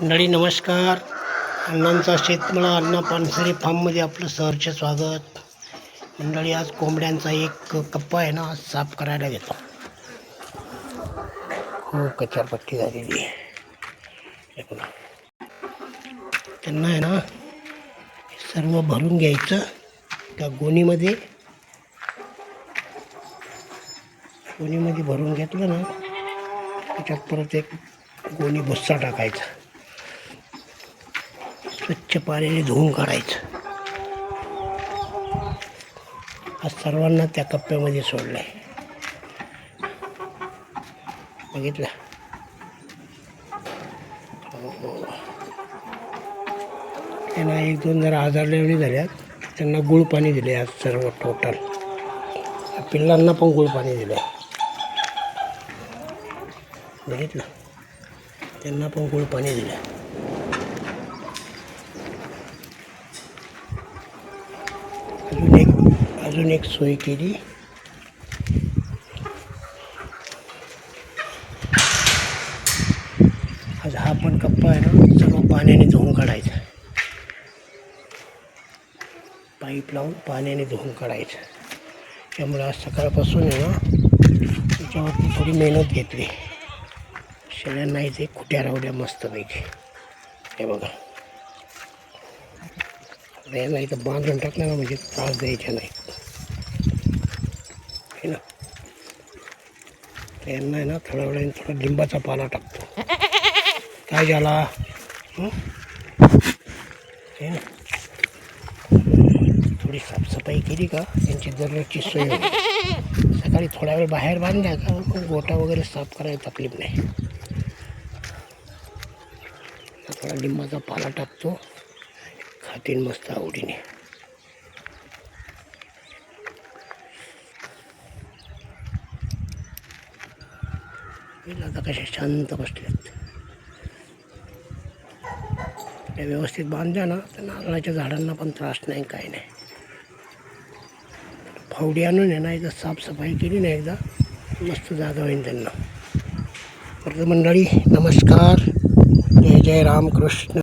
मंडळी नमस्कार. अण्णांचा शेतमळा अण्णा पानसरे फार्ममध्ये आपलं सहरचे स्वागत. मंडळी आज कोंबड्यांचा एक कप्पा आहे ना साफ करायला घेतो. हो, खूप कचरपट्टी झालेली आहे. त्यांना आहे ना सर्व भरून घ्यायचं त्या गोणीमध्ये. गोणीमध्ये भरून घेतलं ना त्याच्यात परत एक गोणी भुस्सा टाकायचा. स्वच्छ पाण्याने धुवून काढायचं. आज सर्वांना त्या कप्प्यामध्ये सोडलं आहे बघितलं हो. त्यांना एक दोन जरा आजारलेली झाल्यात. त्यांना गुळ पाणी दिले आज सर्व टोटल पिल्लांना पण गुळ पाणी दिलं बघितलं? त्यांना पण गुळ पाणी दिलं अजून एक अजून एक सोय केली. आज हा पण कप्पा आहे ना सर्व पाण्याने धुवून काढायचा. पाईप लावून पाण्याने धुवून काढायचं. त्यामुळे आज सकाळपासून आहे ना त्याच्यावरती थोडी मेहनत घेतली. शेळ्यांना ते खुट्या रावल्या मस्तपैकी. हे बघा. नाही तर बांधून टाकणार ना म्हणजे त्रास द्यायचा नाही. ना त्यांना ना थोड्या वेळाने थोडा लिंबाचा पाला टाकतो. काय झाला? हे? ना. थोडी साफसफाई केली का? त्यांची दररोजची सोय सकाळी थोडा वेळ बाहेर बांधल्या का? मग गोटा वगैरे साफ करायला तकलीफ नाही. थोडा लिंबाचा पाला टाकतो. खातील मस्त आवडीने. आता कसे शांत बसल्यात ते व्यवस्थित बांधल्या ना तर नारळाच्या झाडांना पण त्रास नाही काय नाही. फावडी आणून आहे ना एकदा साफसफाई केली ना एकदा मस्त जागा होईल त्यांना. परत मंडळी नमस्कार. जय जय रामकृष्ण.